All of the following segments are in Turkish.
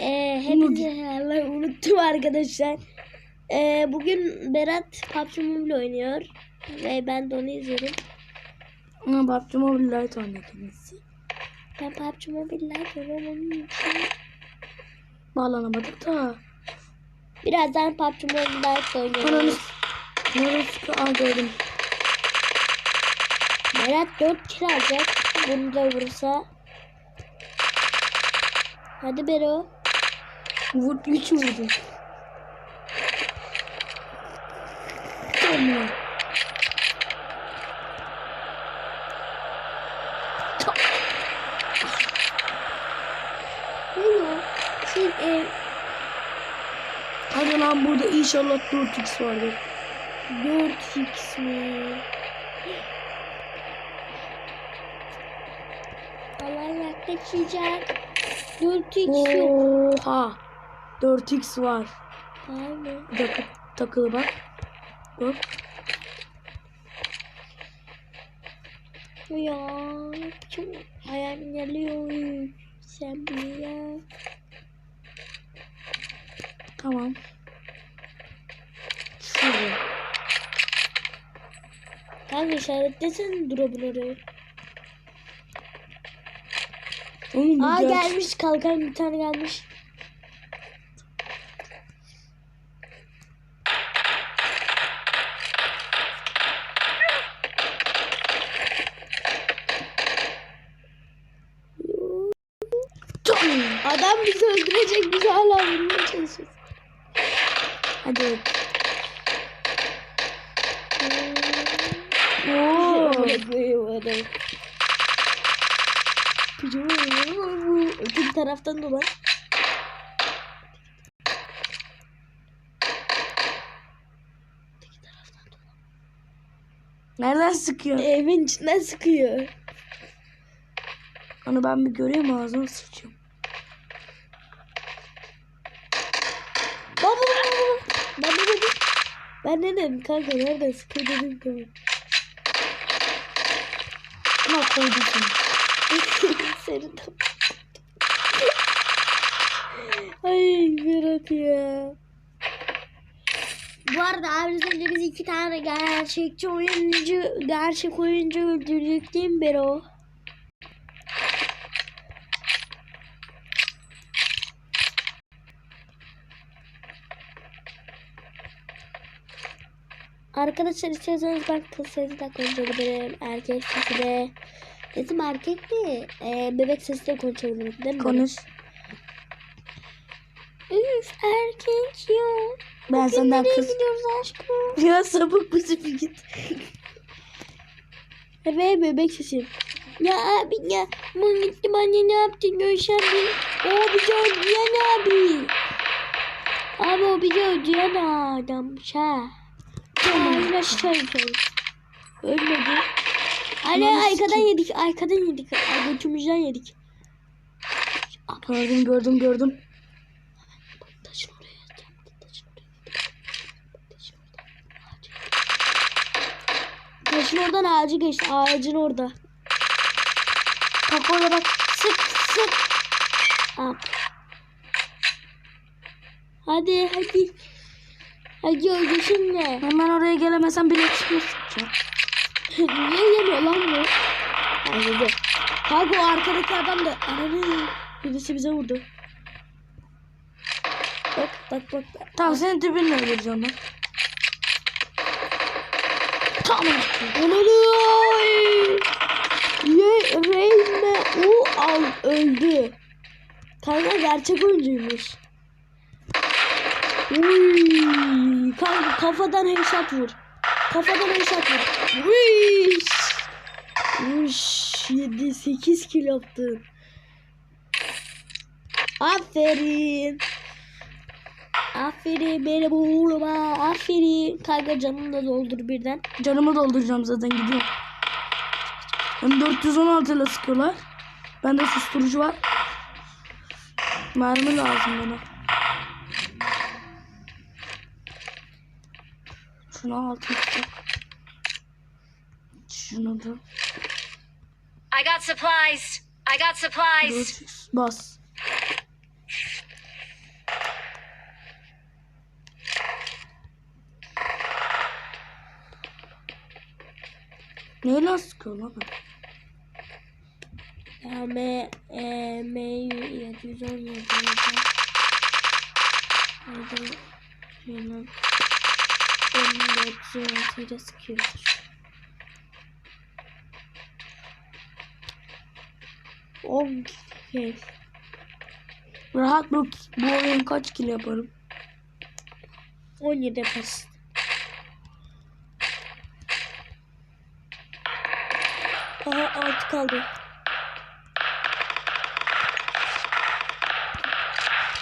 E, hepinize Allah unuttum arkadaşlar. E, bugün Berat PUBG Mobile oynuyor. Ve ben de onu izliyorum. Ama PUBG Mobile Lite kendisi. Ben PUBG Mobile oynuyorum onun için. Bağlanamadık da. Birazdan PUBG Mobile Ananı oynuyoruz. Neresi? Aa gördüm. Berat 4 kill alacak. Bunu da vurursa. Hadi Bero. Vur, üç vurdu. Tamam. Bero. Siz e, Hadi lan burada inşallah 4x vardır. 4x mi? Allah yaklaşacak. 4x yok. Oha. 4x var. Mı? Bir dakika takılı bak. Bak. Ya çok hayal geliyor. Sen ya. Tamam. Şurada. Kanka işaretlesene drop'un oraya. Oğlum bu Aa gerçek- gelmiş kalkan bir tane gelmiş. Adam bizi öldürecek bizi hala vurmaya çalışıyor. Hadi. Oo. Öteki taraftan dolan. Nereden sıkıyor? Evin içinden sıkıyor. Onu ben bir göreyim ağzına sıçıyorum. Baba baba baba. Ben ne dedim? Ben ne dedim kanka nereden sıkıyor dedim kanka. Ama koydum seni. Seni. Ay Berat ya. Bu arada abi az önce biz iki tane gerçekçi oyuncu, gerçek oyuncu öldürdük değil mi Bero? Arkadaşlar istiyorsanız ben kız sesi de konuşabilirim. Erkek sesi de. Sesim erkek mi? Ee, bebek sesi de konuşabilirim değil mi? Konuş. Üf erkek ya. Ben Bugün senden nereye kız. gidiyoruz aşkım? Ya sapık mısın bir git. Ve bebek sesi. Ya abi ya. Gitti bana ne yaptın Görşen abi? O bizi öldüren abi. Abi o bizi öldüren adammış ha. Aşağı yukarı. Ölmedi. Nasıl arkadan yedik. Arkadan yedik. Götümüzden yedik. Gördüm gördüm gördüm. Taşın oraya. Taşın oraya. Taşın oradan. Ağacı. Geçti. Ağacın orada. Kafana bak. Sık sık. Hadi hadi. Hadi öldü şimdi. Hemen oraya gelemesen bile çıkıyorsun. Niye yemiyor lan bu? Hadi. Kanka o arkadaki adam da. Ananı. Birisi bize vurdu. Bak bak bak. Tamam senin dibinle öldüreceğim ben. Tamam. Ananı. Ye Reyme o al öldü. Kanka gerçek oyuncuymuş. Uy, kanka kafadan headshot vur. Kafadan headshot vur. Uy. Uş, 7 8 kill yaptın. Aferin. Aferin benim oğluma. Aferin. Kanka canını da doldur birden. Canımı dolduracağım zaten gidiyorum. Hem 416 ile sıkıyorlar. Bende susturucu var. Mermi lazım bana. Şunu altı. Şunu da. I got supplies. I got supplies. Dur, bas. Neyle sıkıyor lan? M e, M 717 Hadi Benim M416 sıkıyordur. Okey. Rahat bu, bu oyun kaç kill yaparım? 17 yaparsın. Aha 6 kaldı.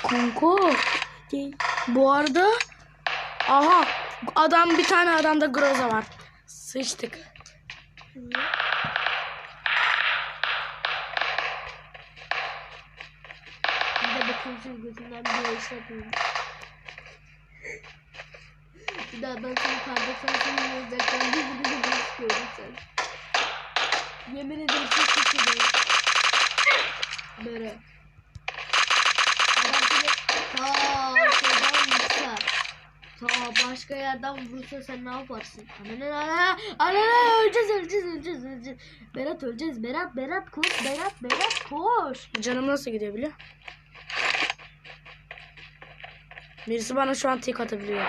Kanka. Bu arada aha adam bir tane adamda groza var. Sıçtık. Bir de bakıyorsun gözünden bir eş yapıyorum. Bir daha ben seni kardeşim seni uzaktan bir gibi gibi istiyorum sen. Yemin ederim çok kötü Böyle. Adam seni ta şeyden vursa. Ta başka yerden vursa sen ne yaparsın? Ananı ananı ananı öleceğiz öleceğiz öleceğiz öleceğiz. Berat öleceğiz Berat Berat koş Berat Berat koş. Canım nasıl gidiyor biliyor? Birisi bana şu an tek atabiliyor.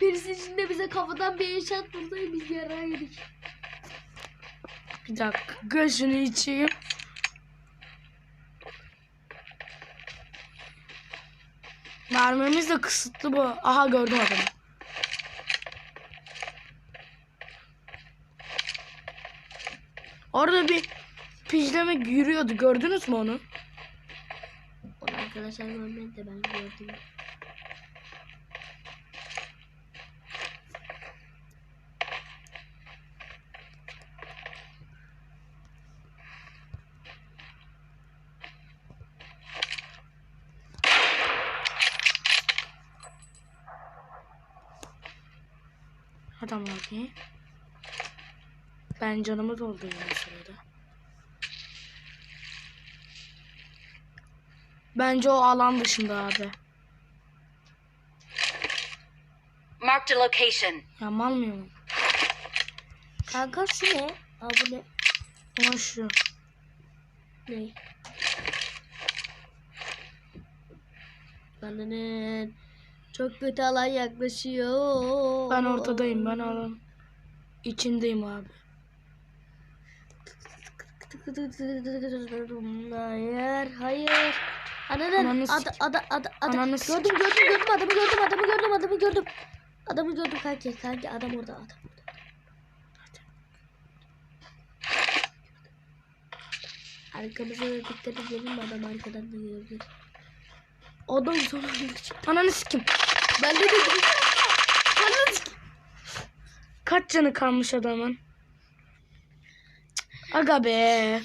Birisi şimdi bize kafadan bir eşat vursaydı biz yara yedik. Bir dakika. Gözünü içeyim. Mermimiz de kısıtlı bu. Aha gördüm adamı. Orada bir pijleme yürüyordu. Gördünüz mü onu? Onu arkadaşlar görmedi de ben gördüm. Adam abi. Ben canımı dolduruyorum sırada. Bence o alan dışında abi. Marked a location. Ya mal mıyım? Kanka şu ne? Aa bu ne? Ama şu. Ne? Çok kötü alan yaklaşıyor. Ben ortadayım ben alan. içindeyim abi. Hayır, hayır. Ananın Ananı ada, ada, ada, ada. Ananı Gördüm, gördüm, gördüm, adamı gördüm, adamı gördüm, adamı gördüm. Adamı gördüm kanki, kanki adam orada, adam. Arkamıza dikkat edelim adam arkadan da gördü. Adam çıktı. Ananı sikim. Ben de dedim. Ananı sikim. Kaç canı kalmış adamın? Aga be.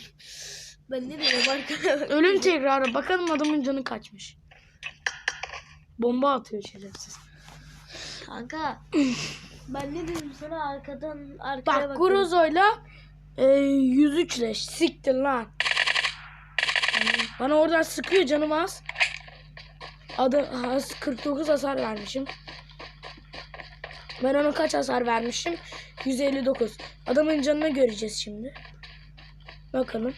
Ben ne dedim arkadan. Ölüm tekrarı. Bakalım adamın canı kaçmış. Bomba atıyor şerefsiz. Kanka. ben ne dedim sana arkadan arkaya Bak bak. Grozo'yla e, 103 leş. Siktir lan. Bana oradan sıkıyor canım az. Adı az 49 hasar vermişim. Ben ona kaç hasar vermişim? 159. Adamın canını göreceğiz şimdi. Bakalım.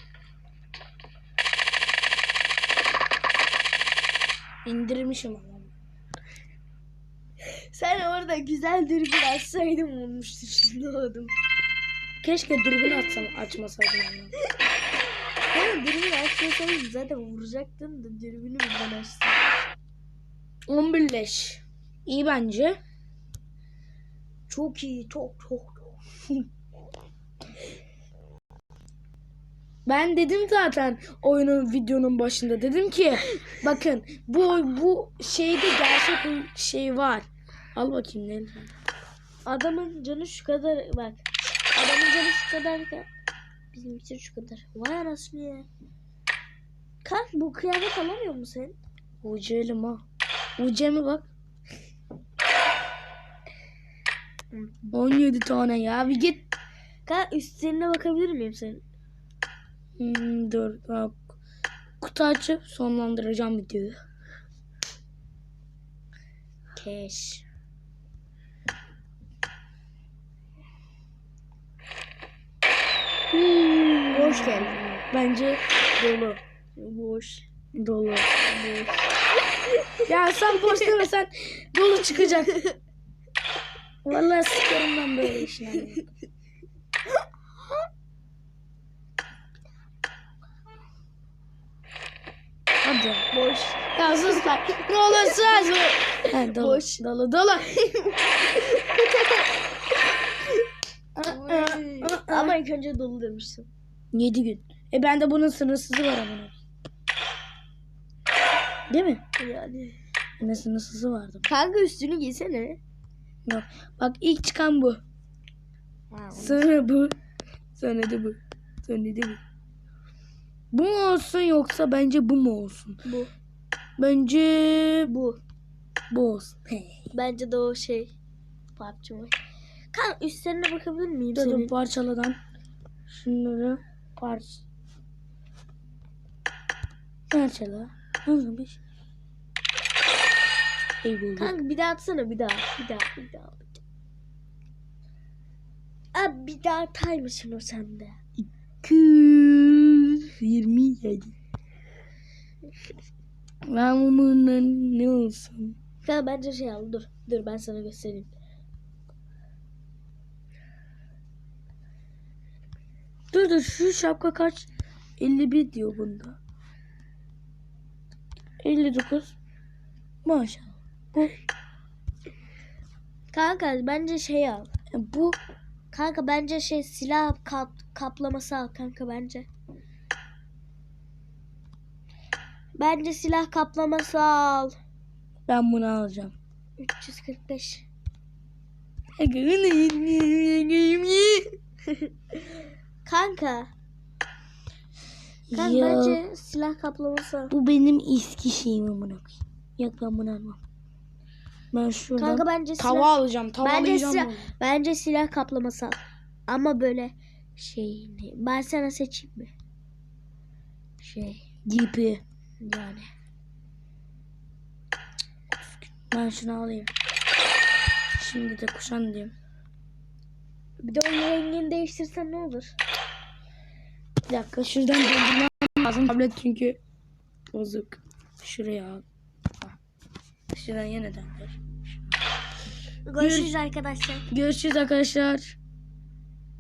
İndirmişim adamı. Sen orada güzel dürbün açsaydın vurmuştu şimdi oldum. Keşke dürbün atsam açmasaydım onu. Sen dürbün açmasaydın zaten vuracaktın da dürbünü buradan açtın. 11 leş. İyi bence. Çok iyi çok çok. Ben dedim zaten oyunun videonun başında dedim ki bakın bu bu şeyde gerçek şey var. Al bakayım ne? Adamın canı şu kadar bak. Adamın canı şu kadar. Bizimki şu kadar. Vay anasını ya. Kanka bu kıyafet alamıyor musun sen? Ucelim ha. Uce mi bak? 17 tane ya bir git. Kanka üstlerine bakabilir miyim senin? Hmm, dur bak. Kutu açıp sonlandıracağım videoyu. Keş. Boş geldi. Bence dolu. Boş. Dolu. Ya sen boş demesen dolu çıkacak. Vallahi sikerim ben böyle işleri. Hadi. Boş. Ya sus lan. Ne olursa sus. Ha, dolu. Boş. Dolu dolu. Ama ilk önce dolu demişsin. 7 gün. E bende bunun sınırsızı var ama. Değil mi? Yani. Bende sınırsızı vardı. Kanka üstünü giysene. Yok. Bak ilk çıkan bu. Sonra bu. Sonra da bu. Sonra da bu. Bu mu olsun yoksa bence bu mu olsun? Bu. Bence Bu. bu olsun. Bence de o şey. PUBG var. Kanka üstlerine bakabilir miyim Dur senin? parçaladan. Şunları parç. Parçala. Olmuş. İyi buldum. Kanka bir daha atsana bir daha. Bir daha bir daha. Abi bir daha atar mısın o sende? 227. Ben bununla ne olsun? Kanka bence şey al dur. Dur ben sana göstereyim. Dur dur şu şapka kaç? 51 diyor bunda. 59. Maşallah. Kanka bence şey al. bu Kanka bence şey silah kap, kaplaması al kanka bence. Bence silah kaplaması al. ben bunu alacağım. 345. Kanka. Kanka Ya. bence silah kaplaması al. Bu benim eski şeyim amına koyayım. Yok ben bunu almam. Ben şuradan Kanka bence silah, tava alacağım. Tava bence alacağım. silah, bunu. bence silah kaplaması al. Ama böyle şey ne? Ben sana seçeyim mi? Şey DP. yani. Ben şunu alayım. Şimdi de kuşan diyeyim. Bir de onun rengini değiştirsen ne olur? Bir dakika şuradan döndürmem lazım. Tablet çünkü bozuk. Şuraya al. Şuradan yeniden ver. Görüşürüz arkadaşlar. Görüşürüz arkadaşlar.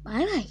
Bay bay.